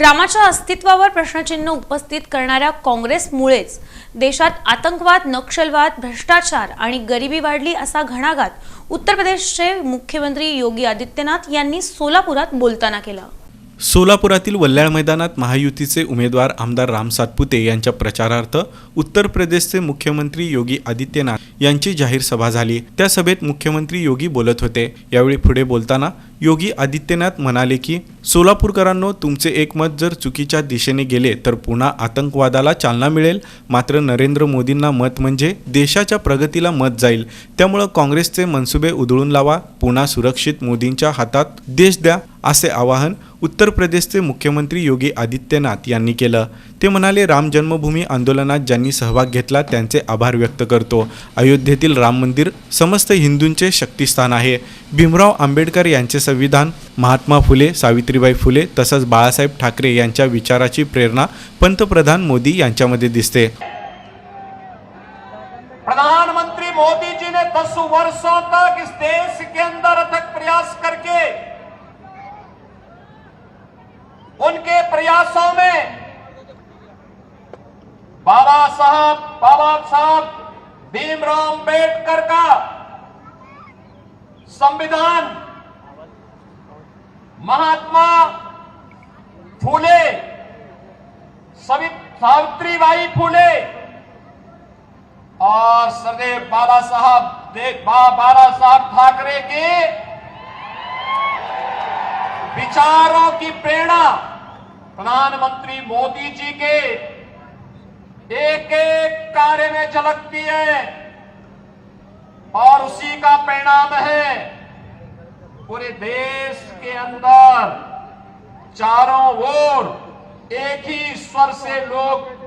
रामाच्या अस्तित्वावर प्रश्नचिन्ह उपस्थित करणाऱ्या काँग्रेसमुळेच देशात आतंकवाद नक्षलवाद भ्रष्टाचार आणि गरिबी वाढली असा घणाघात उत्तर प्रदेशचे मुख्यमंत्री योगी आदित्यनाथ यांनी सोलापुरात बोलताना केला. सोलापुरातील वल्याळ मैदानात महायुतीचे उमेदवार आमदार राम सातपुते यांच्या प्रचारार्थ उत्तर प्रदेशचे मुख्यमंत्री योगी आदित्यनाथ यांची जाहीर सभा झाली. त्या सभेत मुख्यमंत्री योगी बोलत होते. यावेळी पुढे बोलताना योगी आदित्यनाथ म्हणाले की सोलापूरकरांनो तुमचे एक मत जर चुकीच्या दिशेने गेले तर पुन्हा आतंकवादाला चालना मिळेल. मात्र नरेंद्र मोदींना मत म्हणजे देशाच्या प्रगतीला मत जाईल. त्यामुळं काँग्रेसचे मनसुबे उधळून लावा. पुन्हा सुरक्षित मोदींच्या हातात देश द्या असे आवाहन उत्तर प्रदेशचे मुख्यमंत्री योगी आदित्यनाथ यांनी केलं. ते म्हणाले राम जन्मभूमी आंदोलनात ज्यांनी सहभाग घेतला त्यांचे आभार व्यक्त करतो. अयोध्येतील राम मंदिर समस्त हिंदूंचे शक्तिस्थान आहे. भीमराव आंबेडकर यांचे संविधान महात्मा फुले सावित्रीबाई फुले तसंच बाळासाहेब ठाकरे यांच्या विचाराची प्रेरणा पंतप्रधान मोदी यांच्यामध्ये दिसते. प्रधानमंत्री मोदी जी ने दस वर्षों तक इस देश के अंदर अथक प्रयास करके उनके प्रयासों में बाबा साहब बाबा साहब भीमराव अंबेडकर का संविधान महात्मा फूले, सवि, सावित्रीबाई फूले और सरदेव बाबा साहब, देख बाबा साहब ठाकरे के विचारों की प्रेरणा प्रधानमंत्री मोदी जी के एक एक कार्य में झलकती है। और उसी का परिणाम है, पूरे देश के अंदर चारों ओर एक ही स्वर से लोग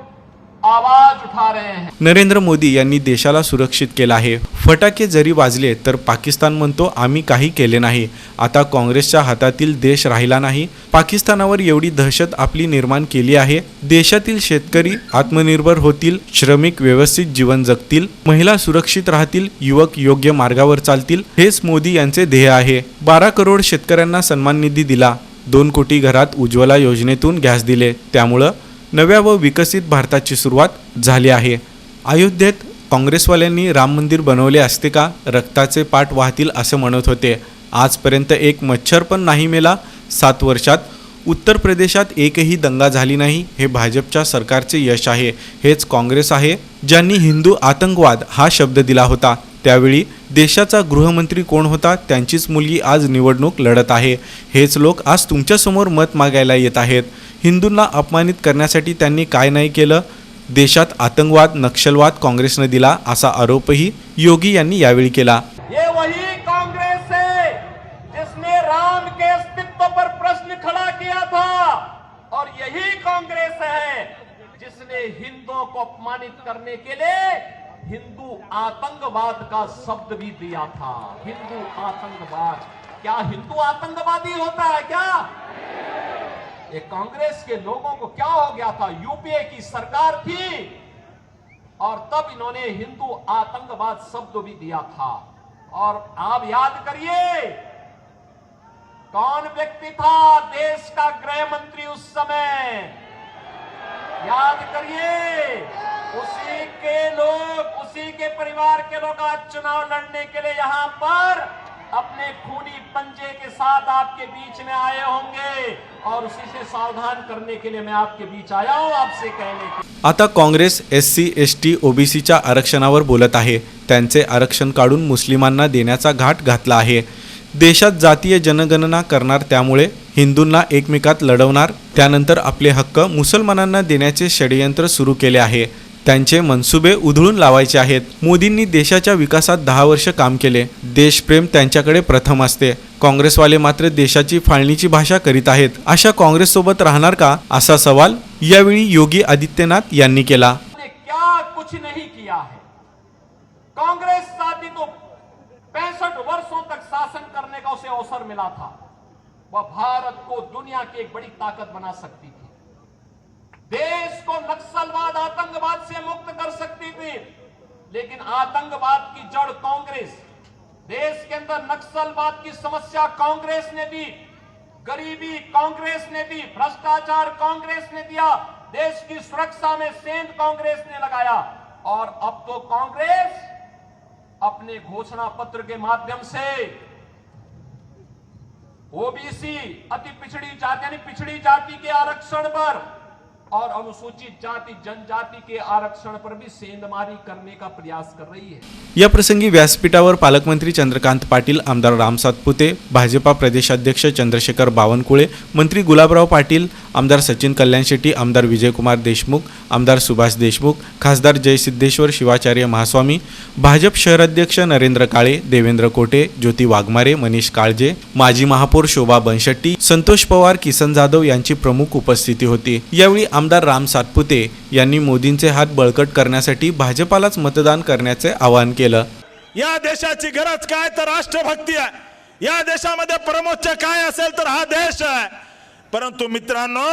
आवाज उठा रहे हैं। नरेंद्र मोदी यांनी देशाला सुरक्षित केलं आहे. फटाके जरी वाजले तर पाकिस्तान म्हणतो आम्ही काही केले नाही. आता काँग्रेसच्या हातातील देश राहिला नाही. पाकिस्तानावर एवढी दहशत आपली निर्माण केली आहे. देशातील शेतकरी आत्मनिर्भर होतील श्रमिक व्यवस्थित जीवन जगतील महिला सुरक्षित राहतील युवक योग्य मार्गावर चालतील. हेच मोदी यांचे ध्येय आहे. बारा करोड शेतकऱ्यांना सन्मान निधी दिला. दोन कोटी घरात उज्ज्वला योजनेतून गॅस दिले. त्यामुळं नव्या व विकसित भारताची सुरुवात झाली आहे. अयोध्येत काँग्रेसवाल्यांनी राम मंदिर बनवले असते का? रक्ताचे पाठ वाहतील असं म्हणत होते. आजपर्यंत एक मच्छर पण नाही मेला. सात वर्षात उत्तर प्रदेशात एकही दंगा झाली नाही हे भाजपच्या सरकारचे यश आहे. हेच काँग्रेस आहे ज्यांनी हिंदू आतंकवाद हा शब्द दिला होता. त्यावेळी देशाचा गृहमंत्री कोण होता? त्यांचीच मुलगी आज निवडणूक लढत आहे. हेच लोक आज तुमच्यासमोर मत मागायला येत आहेत. हिंदूंना अपमानित करण्यासाठी त्यांनी काय नाही केलं? देशात आतंकवाद नक्षलवाद काँग्रेसने दिला असा आरोपही योगी यांनी यावेळी केला. ये वही कांग्रेस है जिसने राम के अस्तित्व पर प्रश्न खड़ा किया था। और यही कांग्रेस है जिसने हिंदुओं को अपमानित करने के लिए हिंदू आतंकवाद का शब्द भी दिया था। हिंदू आतंकवाद। क्या हिंदू आतंकवादी होता है क्या? ये कांग्रेस के लोगों को क्या हो गया था? यूपीए की सरकार थी। और तब इन्होंने हिंदू आतंकवाद शब्द भी दिया था। और आप याद करिए, कौन व्यक्ति था देश का गृह मंत्री उस समय? याद करिए, उसी के लोग, उसी के परिवार के लोग आज चुनाव लड़ने के लिए यहाँ पर अपने खूनी पंजे के साथ आपके बीच में आए होंगे। और उसी से सावधान करने के लिए मैं आपके बीच आया हूं आपसे कहने के आता Congress S C S T ओबीसीच्या आरक्षणावर बोलत आहे. त्यांचे आरक्षण काढून मुस्लिमांना देण्याचा घाट घातला आहे. देशात जातीय जनगणना करणार त्यामुळे हिंदूंना एकमेकात लढवणार त्यानंतर आपले हक्क मुसलमानांना देण्याचे षडयंत्र सुरू केले आहे. त्यांचे मनसुबे उधळून लावायचे आहेत. मोदींनी देशाच्या विकासात दहा वर्ष काम केले. देशप्रेम त्यांच्याकडे प्रथम असते. काँग्रेसवाले मात्र देशाची फाळणीची भाषा करीत आहेत. अशा काँग्रेससोबत राहणार का? असा सवाल यावेळी योगी आदित्यनाथ यांनी केला. क्या कुछ नहीं किया है? कांग्रेस साथी तो पैंसठ वर्षों तक शासन करने का उसे अवसर मिला था। वह भारत को दुनिया की एक बड़ी ताकत बना सकती थी। देश को नक्सलवाद आता लेकिन आतंकवाद की जड़ कांग्रेस, देश के अंदर नक्सलवाद की समस्या कांग्रेस ने दी, गरीबी कांग्रेस ने दी, भ्रष्टाचार कांग्रेस ने दिया, देश की सुरक्षा में सेंध कांग्रेस ने लगाया। और अब तो कांग्रेस अपने घोषणा पत्र के माध्यम से ओबीसी अति पिछड़ी जाति, यानी पिछड़ी जाति के आरक्षण पर और अनुसूचित जाति जनजाति के आरक्षण पर भी सेंधमारी करने का प्रयास कर रही है। या प्रसंगी व्यासपीठावर पालकमंत्री चंद्रकांत पाटील आमदार राम सातपुते भाजपा प्रदेशाध्यक्ष चंद्रशेखर बावनकुळे मंत्री गुलाबराव पाटील आमदार सचिन कल्याण शेट्टी आमदार विजयकुमार देशमुख आमदार सुभाष देशमुख खासदार जयसिद्धेश्वर शिवाचार्य महास्वामी भाजप शहराध्यक्ष नरेंद्र काळे देवेंद्र कोटे ज्योती वाघमारे मनीष काळजे माजी महापौर शोभा बनशेट्टी संतोष पवार किसन जाधव यांची प्रमुख उपस्थिती होती. यावेळी आमदार राम सातपुते यांनी मोदींचे हात बळकट करण्यासाठी भाजपालाच मतदान करण्याचे आवाहन केलं. या देशाची गरज काय तर राष्ट्रभक्ती आहे. या देशामध्ये परमोच्च काय असेल तर हा देश आहे. परंतु मित्रांनो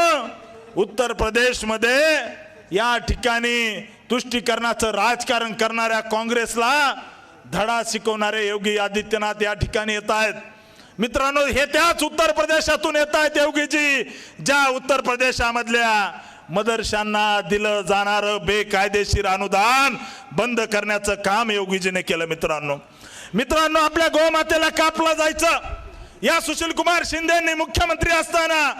उत्तर प्रदेशमध्ये या ठिकाणी तुष्टीकरणाचं राजकारण करणाऱ्या काँग्रेसला धडा शिकवणारे योगी आदित्यनाथ या ठिकाणी येत आहेत. मित्रांनो हे त्याच उत्तर प्रदेशातून येत आहेत योगीजी ज्या उत्तर प्रदेशामधल्या मदरशांना दिलं जाणारं बेकायदेशीर अनुदान बंद करण्याचं काम योगीजीने केलं मित्रांनो. मित्रांनो आपल्या गोमातेला कापलं जायचं. या सुशील कुमार शिंदेनी मुख्यमंत्री असताना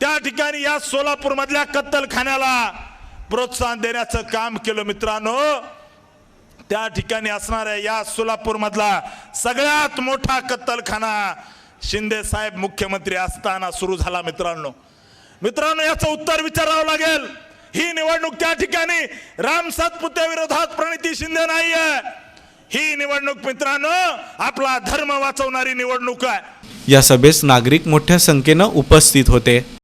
त्या ठिकाणी या सोलापूर मधल्या कत्तलखान्याला प्रोत्साहन देण्याचं काम केलं मित्रांनो. त्या ठिकाणी असणाऱ्या या सोलापूर मधला सगळ्यात मोठा कत्तलखाना शिंदे साहेब मुख्यमंत्री असताना सुरू झाला मित्रांनो. मित्रांनो याचं उत्तर विचारावं लागेल. ही निवडणूक त्या ठिकाणी राम सातपुते विरोधात प्रणिती शिंदे नाही आहे ही निवडणूक मित्रांनो आपला धर्म वाचवणारी निवडणूक आहे. या सभेस नागरिक मोठ्या संख्येनं उपस्थित होते.